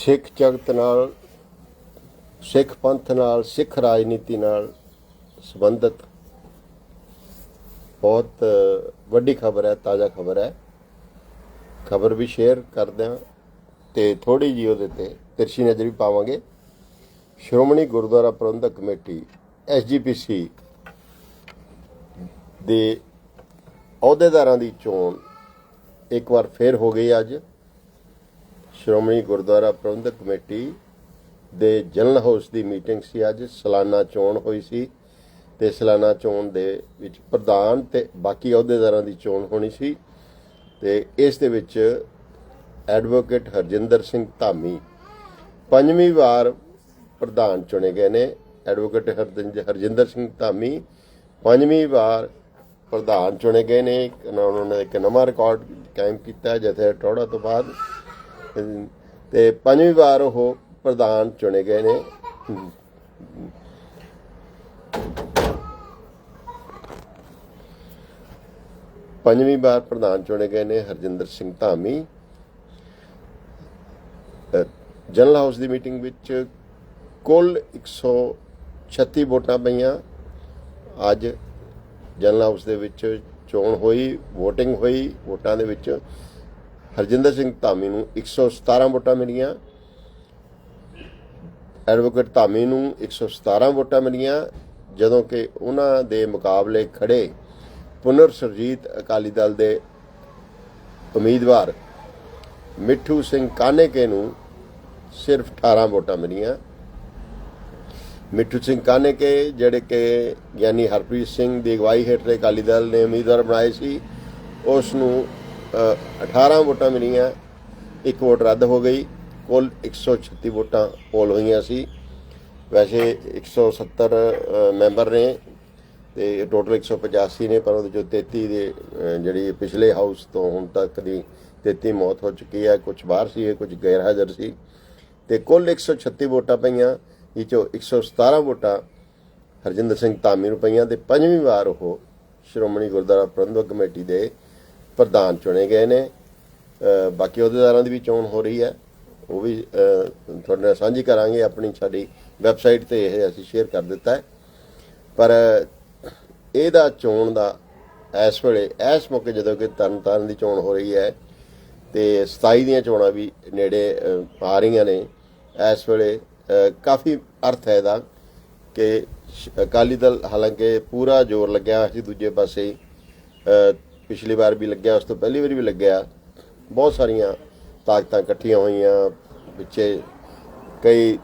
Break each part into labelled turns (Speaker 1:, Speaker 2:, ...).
Speaker 1: ਸਿੱਖ ਜਗਤ ਨਾਲ, ਸਿੱਖ ਪੰਥ ਨਾਲ, ਸਿੱਖ ਰਾਜਨੀਤੀ ਨਾਲ ਸੰਬੰਧਿਤ ਬਹੁਤ ਵੱਡੀ ਖਬਰ ਹੈ, ਤਾਜ਼ਾ ਖਬਰ ਹੈ। ਖਬਰ ਵੀ ਸ਼ੇਅਰ ਕਰਦੇ ਹਾਂ ਤੇ ਥੋੜੀ ਜੀ ਉਹਦੇ ਤੇ ਤਿਰਛੀ ਨਜ਼ਰ ਵੀ ਪਾਵਾਂਗੇ। ਸ਼੍ਰੋਮਣੀ ਗੁਰਦੁਆਰਾ ਪ੍ਰਬੰਧਕ ਕਮੇਟੀ ਐਸਜੀਪੀਸੀ ਦੇ ਅਹੁਦੇਦਾਰਾਂ ਦੀ ਚੋਣ ਇੱਕ ਵਾਰ ਫੇਰ ਹੋ ਗਈ ਅੱਜ। ਸ਼੍ਰੋਮਣੀ ਗੁਰਦੁਆਰਾ ਪ੍ਰਬੰਧਕ ਕਮੇਟੀ ਦੇ ਜਨਰਲ ਹਾਊਸ ਦੀ ਮੀਟਿੰਗ ਸੀ ਅੱਜ। ਸਾਲਾਨਾ ਚੋਣ ਹੋਈ ਸੀ ਤੇ ਸਾਲਾਨਾ ਚੋਣ ਦੇ ਵਿੱਚ ਪ੍ਰਧਾਨ ਤੇ ਬਾਕੀ ਅਹੁਦੇਦਾਰਾਂ ਦੀ ਚੋਣ ਹੋਣੀ ਸੀ ਤੇ ਇਸ ਦੇ ਵਿੱਚ ਐਡਵੋਕੇਟ ਹਰਜਿੰਦਰ ਸਿੰਘ ਧਾਮੀ ਪੰਜਵੀਂ ਵਾਰ ਪ੍ਰਧਾਨ ਚੁਣੇ ਗਏ ਨੇ। ਐਡਵੋਕੇਟ ਹਰਜਿੰਦ- ਹਰਜਿੰਦਰ ਸਿੰਘ ਧਾਮੀ ਪੰਜਵੀਂ ਵਾਰ ਪ੍ਰਧਾਨ ਚੁਣੇ ਗਏ ਨੇ। ਉਹਨਾਂ ਨੇ ਇੱਕ ਨਵਾਂ ਰਿਕਾਰਡ ਕਾਇਮ ਕੀਤਾ ਜਿੱਥੇ ਟੋੜਾ ਤੋਂ ਬਾਅਦ। ਤੇ ਪੰਜਵੀਂ ਵਾਰ ਉਹ ਪ੍ਰਧਾਨ ਚੁਣੇ ਗਏ ਨੇ। ਪੰਜਵੀਂ ਵਾਰ ਪ੍ਰਧਾਨ ਚੁਣੇ ਗਏ ਨੇ ਹਰਜਿੰਦਰ ਸਿੰਘ ਧਾਮੀ। ਜਨਰਲ ਹਾਊਸ ਦੀ ਮੀਟਿੰਗ ਵਿੱਚ ਕੁੱਲ 136 ਵੋਟਾਂ ਪਈਆਂ। ਅੱਜ ਜਨਰਲ ਹਾਊਸ ਦੇ ਵਿੱਚ ਚੋਣ ਹੋਈ VOTING ਹੋਈ, ਵੋਟਾਂ ਦੇ ਵਿੱਚ ਹਰਜਿੰਦਰ ਸਿੰਘ ਧਾਮੀ ਨੂੰ 117 ਵੋਟਾਂ ਮਿਲੀਆਂ। ਐਡਵੋਕੇਟ ਧਾਮੀ ਨੂੰ 117 ਵੋਟਾਂ ਮਿਲੀਆਂ, ਜਦੋਂ ਕਿ ਉਹਨਾਂ ਦੇ ਮੁਕਾਬਲੇ ਖੜੇ ਪੁਨਰ ਸਰਜੀਤ ਅਕਾਲੀ ਦਲ ਦੇ ਉਮੀਦਵਾਰ ਮਿੱਠੂ ਸਿੰਘ ਕਾਨੇਕੇ ਨੂੰ ਸਿਰਫ 18 ਵੋਟਾਂ ਮਿਲੀਆਂ। ਮਿੱਠੂ ਸਿੰਘ ਕਾਨੇਕੇ ਜਿਹੜੇ ਕਿ ਯਾਨੀ ਹਰਪ੍ਰੀਤ ਸਿੰਘ ਦੀ ਅਗਵਾਈ ਹੇਠਲੇ ਅਕਾਲੀ ਦਲ ਨੇ ਉਮੀਦਵਾਰ ਬਣਾਏ ਸੀ, ਉਸ ਨੂੰ 18 ਵੋਟਾਂ ਮਿਲੀਆਂ ਇੱਕ ਵੋਟ ਰੱਦ ਹੋ ਗਈ ਕੁੱਲ 136 ਵੋਟਾਂ ਪੋਲ ਹੋਈਆਂ ਸੀ। ਵੈਸੇ 170 ਅ, ਮੈਂਬਰ ਨੇ ਤੇ ਟੋਟਲ 185 ਨੇ ਪਰ ਉਹਦੇ ਚੋਂ 33 ਦੇ ਜਿਹੜੀ ਪਿਛਲੇ ਹਾਊਸ ਤੋਂ ਹੁਣ ਤੱਕ ਦੀ 33 ਮੌਤ ਹੋ ਚੁੱਕੀ ਹੈ। ਕੁਝ ਬਾਹਰ ਸੀ ਕੁਝ ਗੈਰ ਹਾਜ਼ਰ ਸੀ। ਤੇ ਕੁੱਲ 136 ਵੋਟਾਂ ਪਈਆਂ ਇਹ ਚੋਂ 117 ਵੋਟਾਂ ਹਰਜਿੰਦਰ ਸਿੰਘ ਧਾਮੀ ਨੂੰ ਪਈਆਂ ਤੇ ਪੰਜਵੀਂ ਵਾਰ ਉਹ ਸ਼੍ਰੋਮਣੀ ਗੁਰਦੁਆਰਾ ਪ੍ਰਬੰਧਕ ਕਮੇਟੀ ਦੇ ਪ੍ਰਧਾਨ ਚੁਣੇ ਗਏ ਨੇ। ਬਾਕੀ ਅਹੁਦੇਦਾਰਾਂ ਦੀ ਵੀ ਚੋਣ ਹੋ ਰਹੀ ਹੈ। ਉਹ ਵੀ ਤੁਹਾਡੇ ਨਾਲ ਸਾਂਝੀ ਕਰਾਂਗੇ। ਆਪਣੀ ਸਾਡੀ ਵੈਬਸਾਈਟ ਤੇ ਇਹ ਅਸੀਂ ਸ਼ੇਅਰ ਕਰ ਦਿੱਤਾ ਹੈ। ਪਰ ਇਹਦਾ ਚੋਣ ਦਾ ਇਸ ਵੇਲੇ, ਇਸ ਮੌਕੇ ਜਦੋਂ ਕਿ ਤਰਨਤਾਰਨ ਦੀ ਚੋਣ ਹੋ ਰਹੀ ਹੈ ਤੇ 27 ਦੀਆਂ ਚੋਣਾਂ ਵੀ ਨੇੜੇ ਆ ਰਹੀਆਂ ਨੇ, ਇਸ ਵੇਲੇ ਕਾਫੀ ਅਰਥ ਹੈ ਇਹਦਾ ਕਿ ਸ਼- ਅਕਾਲੀ ਦਲ ਹਾਲਾਂਕਿ ਪੂਰਾ ਜ਼ੋਰ ਲੱਗਿਆ ਹੋਇਆ ਸੀ ਦੂਜੇ ਪਾਸੇ। ਪਿਛਲੀ ਵਾਰ ਵੀ ਲੱਗਿਆ, ਉਸ ਤੋਂ ਪਹਿਲੀ ਵਾਰੀ ਵੀ ਲੱਗਿਆ। ਬਹੁਤ ਸਾਰੀਆਂ ਤਾਕਤਾਂ ਇਕੱਠੀਆਂ ਹੋਈਆਂ, ਪਿੱਛੇ ਕਈ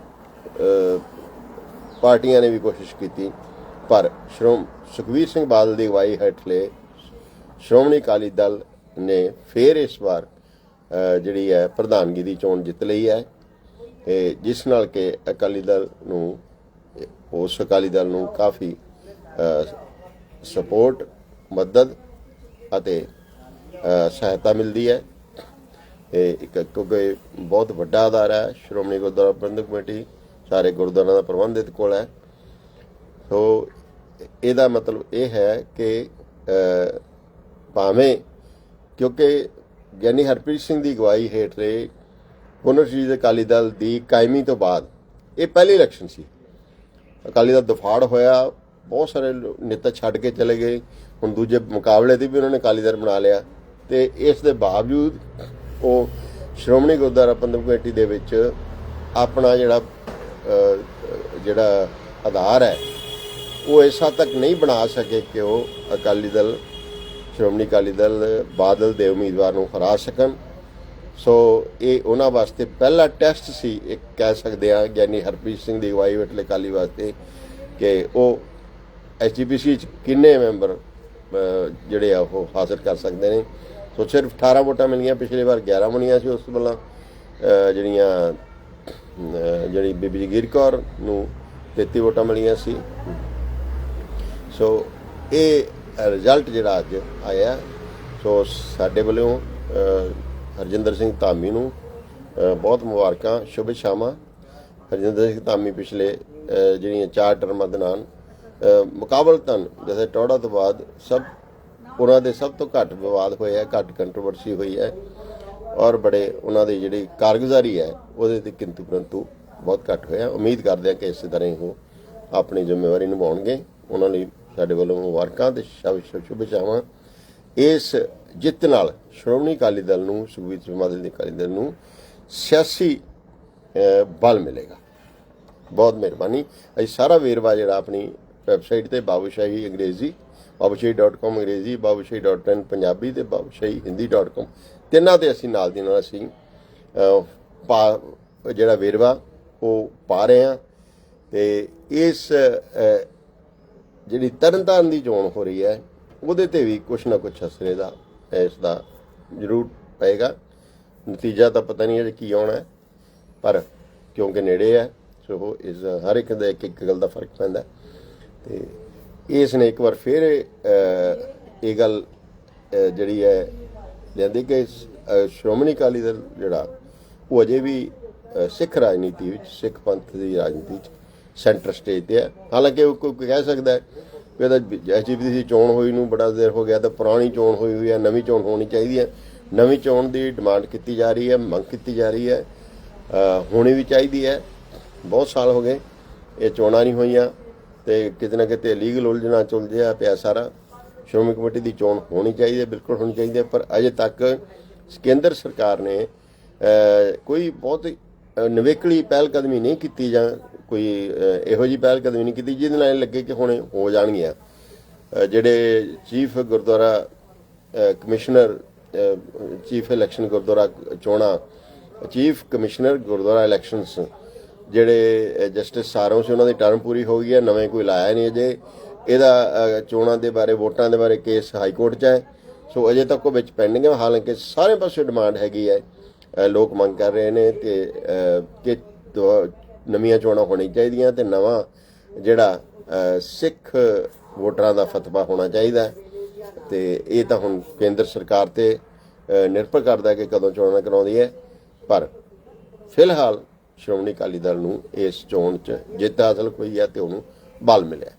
Speaker 1: ਪਾਰਟੀਆਂ ਨੇ ਵੀ ਕੋਸ਼ਿਸ਼ ਕੀਤੀ। ਪਰ ਸ਼੍ਰੋਮ ਸੁਖਵੀਰ ਸਿੰਘ ਬਾਦਲ ਦੀ ਅਗਵਾਈ ਹੇਠਲੇ ਸ਼੍ਰੋਮਣੀ ਅਕਾਲੀ ਦਲ ਨੇ ਫੇਰ ਇਸ ਵਾਰ ਜਿਹੜੀ ਹੈ, ਪ੍ਰਧਾਨਗੀ ਦੀ ਚੋਣ ਜਿੱਤ ਲਈ ਹੈ। ਤੇ ਜਿਸ ਨਾਲ ਕਿ ਅਕਾਲੀ ਦਲ ਨੂੰ, ਉਸ ਅਕਾਲੀ ਦਲ ਨੂੰ ਕਾਫੀ ਸਪੋਰਟ ਮਦਦ ਅਤੇ ਸਹਾਇਤਾ ਮਿਲਦੀ ਹੈ। ਇਹ ਇੱਕ ਕਿਉਂਕਿ ਬਹੁਤ ਵੱਡਾ ਅਦਾਰਾ ਹੈ, ਸ਼੍ਰੋਮਣੀ ਗੁਰਦੁਆਰਾ ਪ੍ਰਬੰਧਕ ਕਮੇਟੀ ਸਾਰੇ ਗੁਰਦੁਆਰਿਆਂ ਦਾ ਪ੍ਰਬੰਧ ਇਹਦੇ ਕੋਲ ਹੈ। ਸੋ, ਇਹਦਾ ਮਤਲਬ ਇਹ ਹੈ ਕਿ ਭਾਵੇਂ ਕਿਉਂਕਿ ਗਿਆਨੀ ਹਰਪ੍ਰੀਤ ਸਿੰਘ ਦੀ ਅਗਵਾਈ ਹੇਠਲੇ ਪੁਨਰਜੀਤ ਅਕਾਲੀ ਦਲ ਦੀ ਕਾਇਮੀ ਤੋਂ ਬਾਅਦ ਇਹ ਪਹਿਲੀ ਇਲੈਕਸ਼ਨ ਸੀ। ਅਕਾਲੀ ਦਲ ਦਫਾੜ ਹੋਇਆ ਬਹੁਤ ਸਾਰੇ ਨੇਤਾ ਛੱਡ ਕੇ ਚਲੇ ਗਏ। ਹੁਣ ਦੂਜੇ ਮੁਕਾਬਲੇ ਦੀ ਵੀ ਉਹਨਾਂ ਨੇ ਅਕਾਲੀ ਦਲ ਬਣਾ ਲਿਆ। ਤੇ ਇਸ ਦੇ ਬਾਵਜੂਦ ਉਹ ਸ਼੍ਰੋਮਣੀ ਗੁਰਦੁਆਰਾ ਪ੍ਰਬੰਧਕ ਕਮੇਟੀ ਦੇ ਵਿੱਚ ਆਪਣਾ ਜਿਹੜਾ ਜਿਹੜਾ ਆਧਾਰ ਹੈ, ਉਹ ਇਸ ਹੱਦ ਤੱਕ ਨਹੀਂ ਬਣਾ ਸਕੇ ਕਿ ਉਹ ਅਕਾਲੀ ਦਲ, ਸ਼੍ਰੋਮਣੀ ਅਕਾਲੀ ਦਲ, ਬਾਦਲ ਦੇ ਉਮੀਦਵਾਰ ਨੂੰ ਹਰਾ ਸਕਣ। ਸੋ ਇਹ ਉਹਨਾਂ ਵਾਸਤੇ ਪਹਿਲਾ ਟੈਸਟ ਸੀ, ਇੱਕ ਕਹਿ ਸਕਦੇ ਆ ਗਿਆਨੀ ਹਰਪ੍ਰੀਤ ਸਿੰਘ ਦੀ ਅਗਵਾਈ ਹੇਠਲੇ ਅਕਾਲੀ ਵਾਸਤੇ, ਕਿ ਉਹ ਐਸਜੀਪੀਸੀ ਚ ਕਿੰਨੇ ਮੈਂਬਰ ਜਿਹੜੇ ਆ ਉਹ ਹਾਸਲ ਕਰ ਸਕਦੇ ਨੇ? ਸੋ ਸਿਰਫ 18 ਵੋਟਾਂ ਮਿਲੀਆਂ, ਪਿਛਲੇ ਵਾਰ 11 ਬਣੀਆਂ ਸੀ ਉਸ ਤੋਂ ਜਿਹੜੀਆਂ ਜਿਹੜੀ ਬੀਬੀ ਜਗੀਰ ਕੌਰ ਨੂੰ 33 ਵੋਟਾਂ ਮਿਲੀਆਂ ਸੀ। ਸੋ ਇਹ ਰਿਜ਼ਲਟ ਜਿਹੜਾ ਅੱਜ ਆਇਆ, ਸੋ ਸਾਡੇ ਵੱਲੋਂ ਹਰਜਿੰਦਰ ਸਿੰਘ ਧਾਮੀ ਨੂੰ ਬਹੁਤ ਮੁਬਾਰਕਾਂ, ਸ਼ੁਭ ਸ਼ਾਮਾਂ। ਹਰਜਿੰਦਰ ਸਿੰਘ ਧਾਮੀ ਪਿਛਲੇ ਜਿਹੜੀਆਂ ਚਾਰ ਟਰਮਾਂ ਦੇ ਨਾਲ ਮੁਕਾਬਲਤਨ, ਜੈਸੇ ਟੌੜਾ ਤੋਂ ਬਾਅਦ ਸਭ ਉਹਨਾਂ ਦੇ ਸਭ ਤੋਂ ਘੱਟ ਵਿਵਾਦ ਹੋਏ ਹੈ, ਘੱਟ ਕੰਟਰੋਵਰਸੀ ਹੋਈ ਹੈ ਔਰ ਬੜੇ ਉਹਨਾਂ ਦੀ ਜਿਹੜੀ ਕਾਰਗੁਜ਼ਾਰੀ ਹੈ, ਉਹਦੇ ਤੇ ਕਿੰਤੂ ਪਰੰਤੂ ਬਹੁਤ ਘੱਟ ਹੋਇਆ। ਉਮੀਦ ਕਰਦੇ ਹਾਂ ਕਿ ਇਸੇ ਤਰ੍ਹਾਂ ਹੀ ਉਹ ਆਪਣੀ ਜ਼ਿੰਮੇਵਾਰੀ ਨਿਭਾਉਣਗੇ। ਉਹਨਾਂ ਲਈ ਸਾਡੇ ਵੱਲੋਂ ਮੁਬਾਰਕਾਂ ਤੇ ਸ਼ਭ ਸ਼ੁਭੇচ্ছਾਵਾਂ ਇਸ ਜਿੱਤ ਨਾਲ ਸ਼੍ਰੋਮਣੀ ਅਕਾਲੀ ਦਲ ਨੂੰ, ਸੁਖਬੀਰ ਸਿੰਘ ਬਾਦਲ ਦੀ ਅਕਾਲੀ ਦਲ ਨੂੰ ਸਿਆਸੀ ਬਲ ਮਿਲੇਗਾ। ਬਹੁਤ ਮਿਹਰਬਾਨੀ। ਅਸੀਂ ਸਾਰਾ ਵੇਰਵਾ ਜਿਹੜਾ ਆਪਣੀ ਵੈਬਸਾਈਟ ਤੇ ਬਾਬੂਸ਼ਾਹੀ ਅੰਗਰੇਜ਼ੀ babushai.com ਅੰਗਰੇਜ਼ੀ babushai.in ਪੰਜਾਬੀ ਤੇ babushai.hindi.com ਤਿੰਨਾਂ ਤੇ ਅਸੀਂ ਨਾਲ ਦੀ ਨਾਲ ਅਸੀਂ ਪਾ ਜਿਹੜਾ ਵੇਰਵਾ ਉਹ ਪਾ ਰਹੇ ਹਾਂ। ਤੇ ਇਸ ਅਹ, ਜਿਹੜੀ ਤਰਨਤਾਰਨ ਦੀ ਚੋਣ ਹੋ ਰਹੀ ਹੈ ਉਹਦੇ ਤੇ ਵੀ ਕੁਛ ਨਾ ਕੁਛ ਅਸਰ ਇਹਦਾ ਇਸ ਦਾ ਜ਼ਰੂਰ ਪਏਗਾ। ਨਤੀਜਾ ਤਾਂ ਪਤਾ ਨਹੀਂ ਹੈ ਕੀ ਆਉਣਾ ਪਰ ਕਿਉਂਕਿ ਨੇੜੇ ਹੈ ਸੋ ਇਸ ਹਰ ਇੱਕ ਦਾ ਇੱਕ ਇੱਕ ਗੱਲ ਦਾ ਫ਼ਰਕ ਪੈਂਦਾ ਤੇ ਇਸ ਨੇ ਇੱਕ ਵਾਰ ਫਿਰ ਇਹ ਗੱਲ ਜਿਹੜੀ ਹੈ, ਲਿਆਂਦੀ ਕਿ ਸ਼੍ਰੋਮਣੀ ਅਕਾਲੀ ਦਲ ਜਿਹੜਾ, ਉਹ ਅਜੇ ਵੀ ਸਿੱਖ ਰਾਜਨੀਤੀ ਵਿੱਚ, ਸਿੱਖ ਪੰਥ ਦੀ ਰਾਜਨੀਤੀ ਵਿੱਚ ਸੈਂਟਰ ਸਟੇਜ ਤੇ ਹੈ। ਹਾਲਾਂਕਿ ਉਹ ਕੋਈ ਕਹਿ ਸਕਦਾ ਹੈ ਵੀ ਇਹਦਾ ਐਸਜੀਪੀ ਦੀ ਚੋਣ ਹੋਈ ਨੂੰ ਬੜਾ ਦੇਰ ਹੋ ਗਿਆ, ਤਾਂ ਪੁਰਾਣੀ ਚੋਣ ਹੋਈ ਹੋਈ ਹੈ, ਨਵੀਂ ਚੋਣ ਹੋਣੀ ਚਾਹੀਦੀ ਹੈ। ਨਵੀਂ ਚੋਣ ਦੀ ਡਿਮਾਂਡ ਕੀਤੀ ਜਾ ਰਹੀ ਹੈ, ਮੰਗ ਕੀਤੀ ਜਾ ਰਹੀ ਹੈ ਹੋਣੀ ਵੀ ਚਾਹੀਦੀ ਹੈ। ਬਹੁਤ ਸਾਲ ਹੋ ਗਏ, ਇਹ ਚੋਣਾਂ ਨਹੀਂ ਹੋਈਆਂ। ਤੇ ਕਿਤੇ ਨਾ ਕਿਤੇ ਲੀਗਲ ਉਲਝਣਾ ਚੁਲਝਿਆ ਪਿਆ ਸਾਰਾ। ਸ਼੍ਰੋਮਣੀ ਕਮੇਟੀ ਦੀ ਚੋਣ ਹੋਣੀ ਚਾਹੀਦੀ ਹੈ ਬਿਲਕੁਲ ਹੋਣੀ ਚਾਹੀਦੀ ਹੈ ਪਰ ਅਜੇ ਤੱਕ ਕੇਂਦਰ ਸਰਕਾਰ ਨੇ ਕੋਈ ਬਹੁਤ ਅਹ, ਨਿਵੇਕਲੀ ਪਹਿਲ ਕਦਮੀ ਨਹੀਂ ਕੀਤੀ ਜਾਂ ਕੋਈ ਇਹੋ ਜੀ ਪਹਿਲ ਕਦਮੀ ਨਹੀਂ ਕੀਤੀ ਜਿਹਦੇ ਨਾਲ ਇਹ ਲੱਗੇ ਕਿ ਹੁਣ ਹੋ ਜਾਣਗੀਆਂ। ਜਿਹੜੇ chief Gurdwara commissioner chief election Gurdwara ਚੋਣਾਂ ਚੀਫ ਕਮਿਸ਼ਨਰ ਗੁਰਦੁਆਰਾ ਇਲੈਕਸ਼ਨਸ ਜਿਹੜੇ ਜਸਟਿਸ ਸਾਰੋਂ ਸੀ, ਉਹਨਾਂ ਦੀ ਟਰਮ ਪੂਰੀ ਹੋ ਗਈ ਹੈ, ਨਵੇਂ ਕੋਈ ਲਾਇਆ ਨਹੀਂ ਅਜੇ। ਇਹਦਾ ਚੋਣਾਂ ਦੇ ਬਾਰੇ, ਵੋਟਾਂ ਦੇ ਬਾਰੇ ਕੇਸ ਹਾਈ ਕੋਰਟ 'ਚ ਹੈ। ਸੋ ਅਜੇ ਤੱਕ ਉਹ ਵਿੱਚ ਪੈਂਡਿੰਗ ਹੈ। ਹਾਲਾਂਕਿ ਸਾਰੇ ਪਾਸੇ ਡਿਮਾਂਡ ਹੈਗੀ ਹੈ। ਲੋਕ ਮੰਗ ਕਰ ਰਹੇ ਨੇ ਕਿ ਕਿ ਦੋ- ਨਵੀਆਂ ਚੋਣਾਂ ਹੋਣੀਆਂ ਚਾਹੀਦੀਆਂ ਤੇ ਨਵਾਂ ਜਿਹੜਾ ਸਿੱਖ ਵੋਟਰਾਂ ਦਾ ਫਤਵਾ ਹੋਣਾ ਚਾਹੀਦਾ ਹੈ। ਤੇ ਇਹ ਤਾਂ ਹੁਣ ਕੇਂਦਰ ਸਰਕਾਰ ਤੇ ਨਿਰਭਰ ਕਰਦਾ ਕਿ ਕਦੋਂ ਚੋਣਾਂ ਕਰਾਉਂਦੀ ਹੈ। ਪਰ ਫਿਲਹਾਲ ਸ਼੍ਰੋਮਣੀ ਅਕਾਲੀ ਦਲ ਨੂੰ ਇਸ ਚੋਣ 'ਚ ਜਿੱਤ ਹਾਸਲ ਹੋਈ ਹੈ ਤੇ ਉਹਨੂੰ ਬਲ ਮਿਲਿਆ।